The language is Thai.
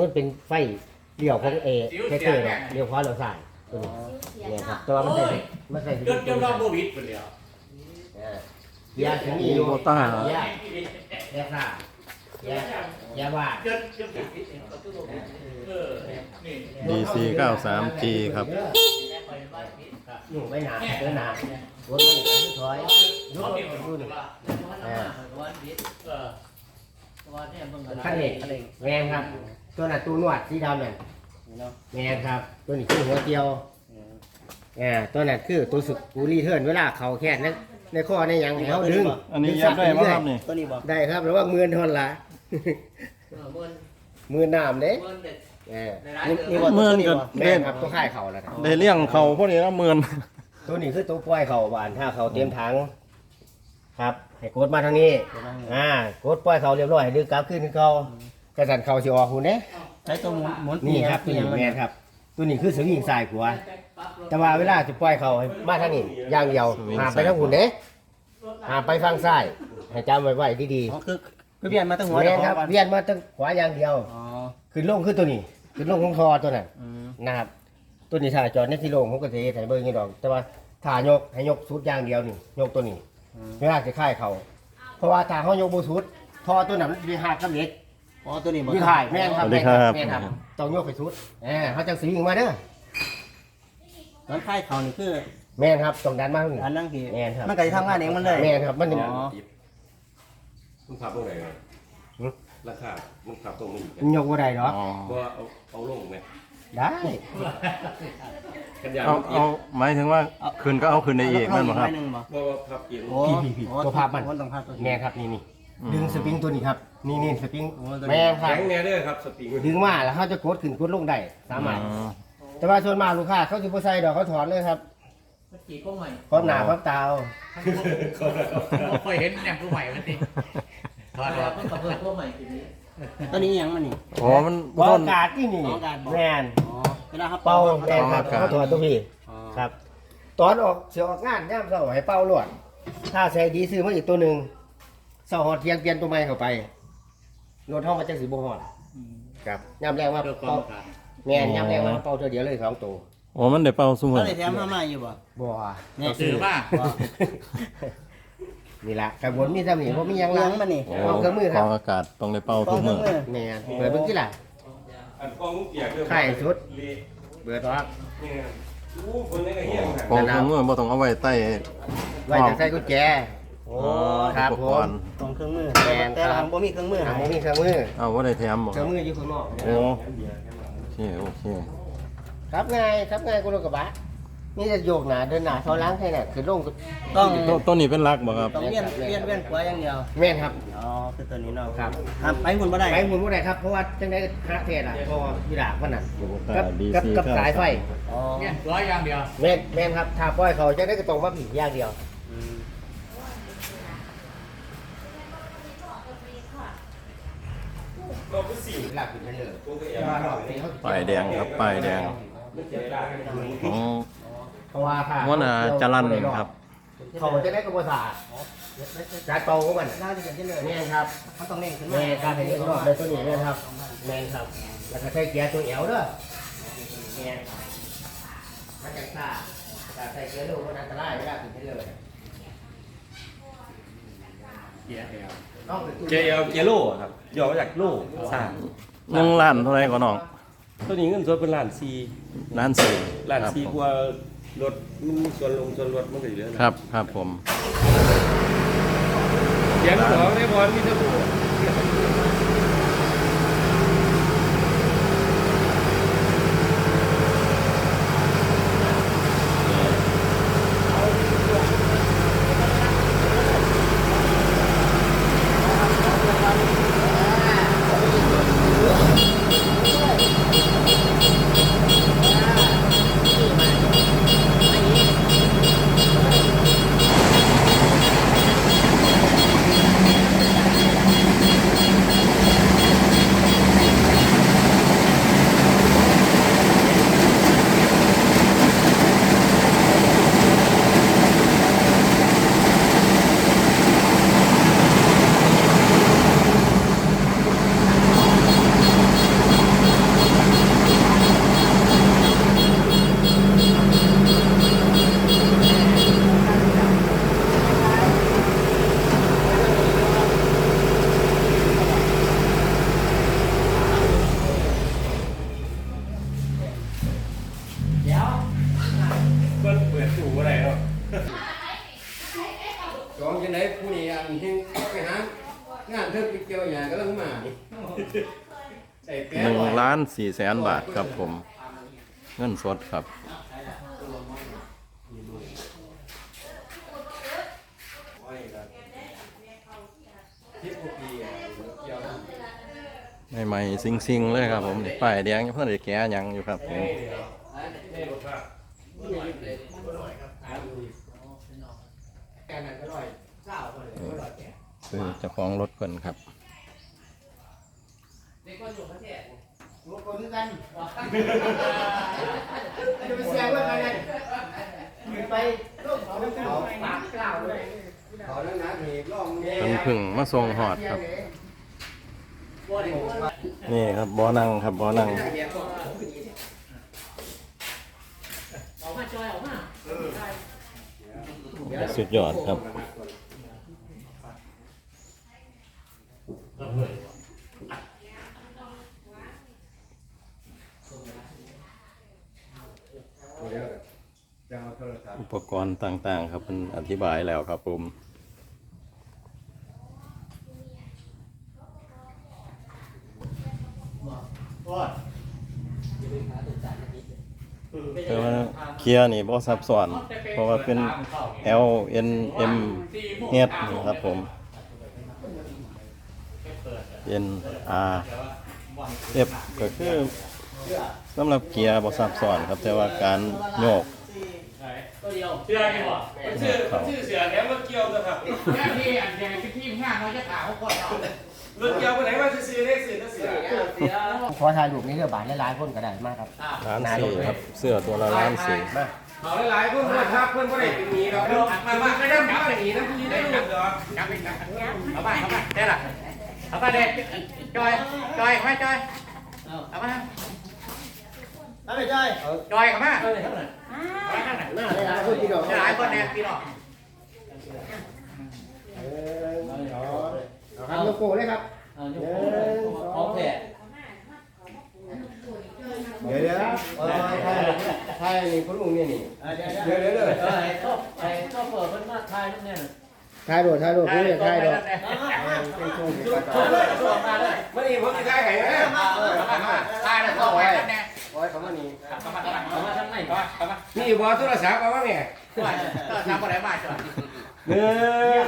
มันเป็นไฟเดี่ยวของเอเทเตอร์เนี่ยเดี่ยวขวาเดี่ยวซ้ายตัวนี้เนี่ยครับแต่ว่ามันใส่มันใส่จนจนรอบโควิดไปแล้วยาถึงมีอยู่โบต้ายายาซ่ายายาว่าจนจนเออนี่ DC 93 G ครับอยู่ไม่นานเดินนานรถมันอีกถอยรถมันรุ่นอ่าเออขั้นเหล็กแมนครับ ตัวนั้นตัวนวดสีดำนั่นแมนครับ ตัวนี้คือหัวเกียวอ่าตัวนั้นคือตัวสุดกูรีเทิร์นเวลาเขาแค่นั้นในข้อในหยังให้เขาดึงอันนี้ยัดได้ไหมครับนี่ตัวนี้บอกได้ครับแล้วว่ามือทนละมือน้ำเด้เออนี่นี่บเมื่อนกันแม่เล่นนครับตัวค่ายเขาแล้วครับได้เลี้ยงเขาพวกนี้นะเมือนตัวนี้คือตัวปล่อยเขาบานถ้าเขาเตรียมถังครับ ให้กดมาทางนี้ อ่ากดปล่อยเขาเรียบร้อยให้ดึงกลับขึ้นเขา กระสันเขาสิออกหุ่นเด้ใช้ตัวหมุนหมุนนี่ครับตัวนี้แม่นครับ ตัวนี้คือสวิงสายขัวแต่ว่าเวลาจะปล่อยเขาให้มาทางนี้อย่างเดียวหามไปทางหุ่นเด้หามไปฟังซ้ายให้จำไว้ไว้ดีอ๋อคือคือเปลี่ยนมาตั้งๆหัวแม่นแต่ครับก่อนเวียนมาทางขวาอย่างเดียว อ๋อขึ้นลงคือตัวนี้ขึ้นลงของคอตัวนั้นอืมนะครับตัวนี้ถ้าจอดในที่โล่งผมก็จะเฮ็ดให้เบิ่งนี่ดอก แต่ว่าถ้ายกให้ยกสุดอย่างเดียวนี่ยกตัวนี้เวลาจะค่ายเขาเพราะว่าถ้าเขายกบ่สุดทอตัวนั้นมันมีหักกับเหล็ก อ๋อตัวนี้บอกมีถ่ายแม่นครับสวัสดีครับ แม่นครับต้องยกไปสุดแหมเขาจังสิวิ่งมาเด้อตอนค่ายเขานี่คือแม่นครับต้องดันมาตรงนี้อันนั่งที่แม่นครับ มันก็จะทำงานเองมันเลย แม่นครับมันอ๋อมันขับตรงไหนครับหือราคามันขับตรงนี้กันยกบ่ได้หรอกอ๋อว่าเอาเอาลงไหมได้กันยาวเอามันอีเอากหมายถึงว่าคืนก็เอาคืนได้อีกนั่นหรอครับหนึ่งบอกว่าว่าขับอีกโอ้พี่ๆโอ้ตัวภาพมันโอ้ต้องภาพตัวแม่นครับนี่นี่อืม ดึงสปริงตัวนี้ครับ นี่นี่สปริงโอ้ตัวนี้แม่นครับ แข็งแน่เด้อครับสปริงดึงมาแล้วเขาจะกดขึ้นกดลงได้สามารถอ๋อแต่ว่าส่วนมากลูกค้าเขาจะบ่ใส่ดอกเขาถอนเลยครับจีบพวกใหม่พร้อมหน้าพร้อมตาเอาเคยเห็นแนมพวกใหม่มันดิถอดแล้วต้องกับเพื่อนพวกใหม่ทีนี้ตัวนี้ยังมันนี่อ๋อมันบอต้น กาศที่นี่อ๋อกาศบอกแม่นอ๋อเวลาเขาเป่าเขาแม่นครับอากาศเขาถอนตัวพี่อ๋อครับ ตอนออกเสียออกงานย่ามเสาให้เป่าลวด ถ้าใส่ดีซื้อมาอีกตัวหนึ่ง เสาหอดเทียงเปลี่ยนตัวใหม่เข้าไปรถห้องมาจังสีบ่หอดครับย่ามแรงมาเพื่อควาเป่ามขาดแม่นย่ามแรงมาเป่าเท่าเดียวเลยสองตัวอ๋อมันได้เป่าซุ่มเขาอเลยแถมมาใหม่อยู่บ่บ่เนี่ยซื้อมานี่ละกระบวนมีสามีเพราะมีหยังยัละงมันนี่โอ้เอาเครื่องมือครับกองอากาศต้องได้เป่าต้ทุองกเครื่มืองอมือแม่นเปิดเบิ่งที่ล่ะอันกองลูกเปียกเด้อไข่สุดเละเบิดออกเนี่ยอู้คนนี้ก็เฮี้ยงกองทุกมือบ่ต้องเอาไว้ใต้ไว้จะใส่กุญแจ โอ้ครับอุปผกมรณ์ ต้องเครื่องมือแม่นแต่ครัเราบบ่มีเครื่องมืออ่าให้ผมมีเครื่องมือเอาว่าได้แถมบ่เครื่องมืออยู่ข้างนอกโอ้โอเคโอเคครับไงครับไงกูรถกระบะนี่จะโยกหนาเดินหนาเท้าล้างแค่นั้นคือลงต้องต้นต้นนี้เป็นรักบ่ครับ ต้องเวียนเวียนเวียนขวาอย่างเดียวแม่นครับ อ๋อคือตัวนี้เนาะครับ ครับไปหมุนบ่ได้ไปหมุนบ่ได้ครับเพราะว่าจังได้พระเทศอะพอยีราฟมันน่ะโบกัต้าบดีกับซีกับสายไฟอ๋อ เนี่ยร้อยอย่างเดียว แม่นแม่นครับถ้าปล่อยเขาจะได้กระตรงมาผีอย่างเดียว อืม ก็คือสิ่ง หลักอยู่นั่นเลยตัวก็เอแต่งว่ารอบนี้เขาป้ายแดงครับป้ายแดงมันเจ็บได้ของเพราะว่าถ้าหัวหน้าจรันครับ เขาจะได้กระบวนการจัดเป่าของมันน่าจะเป็นที่เลยแม่นครับมันต้องเร่งขึ้นมาแม่นครับเห็นรอบเลยตัวนี้แม่นครับแม่นครับ แล้วก็ใช้เกียร์ตัวเอวเด้อแม่นครับมันจังซ่าแต่ใส่เกียร์ลูกมันอันตรายเวลาขึ้นไปเลย เกียร์เดียวต้องเป็นตู้เจเอลเจโล่ครับย่อมาจากโล่สร้างหนึ่งล้านเท่าไหร่ก่อนน้องตัวนี้เงินสดเป็นล้านซีล้านสี่ล้านครับซีกว่ารถมันมีส่วนลงส่วนลดมันก็อยู่แล้วนะครับ ครับผมเสียงสองได้บอลมีเทอร์โบ สองจะไหนผู้นี้อันเงไปหางานเทิดเกี่ยวอย่างก็ต้งมานี่ใส่แหนึ่งล้านสี่แสนบาทครับผม เงินสดครับใหม่ๆซิงๆเลยครับผมนี่ป้ายแดงเพื่อนได้แก้ยังอยู่ครับผม คือเจ้าของรถเพิ่นครับลูกคนด้วยกันจะไปเสียเพื่อนกันเลยไปลูกเขาเขาปากกล่าวเลยเขาแล้วนะเหตุร่องเนี่ยเพิ่นเพึ่งมาส่งหอดครับ นี่ครับบ่อนั่งครับบ่อนั่งสุดยอดครับ อุปกรณ์ต่างๆ ครับเป็นอธิบายแล้วครับผมแต่ว่าเกียร์นี่บ่ซับซ้อนเพราะว่าเป็น L N M H นี่ครับผม N R F ก็คือสำหรับเกียร์บ่ซับซ้อนครับ แต่ว่าการโยกเสือนี่บ่ชื่อชื่อเสือแถมรถเกี่ยวนะครับแค่ที่อันเดียวเป็นที่งานเราจะถามเขาก่อนเรารถเกี่ยวไปไหนว่าซื้อได้ซื้อก็เสือขอถ่ายรูปนี้เรือบาทหลายๆคนก็ได้มากครับล้านสี่ครับ เสื้อตัวละล้านสี่มาเขาหลายๆเพื่อนครับเพื่อนบ่ได้เป็นหนีเรามามาไม่ได้จับหนีนะพี่ได้ลูกเหรอจับไปจับเอาไปเอาไปได้ละ เอาไปเด็กจอยจอยเข้ามาจอยเอามาเอาไปจ้อยจอยเข้ามาหน้าเลยนะคุณพี่น้องหลายคนเนี่ยพี่น้องเออเอาครับโลโก้เลยครับโอเคเดี๋ยวเดี๋ยวเออถ่ายถ่ายนี่คุณลุงเนี่ยนี่เดี๋ยวเดี๋ยวเดี๋ยวเดี๋ยวเออไอ้ก็ไอ้ก็เปิดเพิ่นมาถ่ายรูปเนี่ยถ่ายโดดถ่ายโดดคุณเนี่ยถ่ายโดด เป็นโชว์ชุดชุดเลยชุดมาเลยไม่ได้ผมจะได้ไงนะตายแล้วเข้าไปแล้วเนี่ยโอ้ยเขามานี่เข้ามาเข้ามาเข้ามาทำไมเข้ามาเข้ามานี่บ่โทรศัพท์เอาว่าแม่ก็ทำอะไรมาจอยหนึ่ง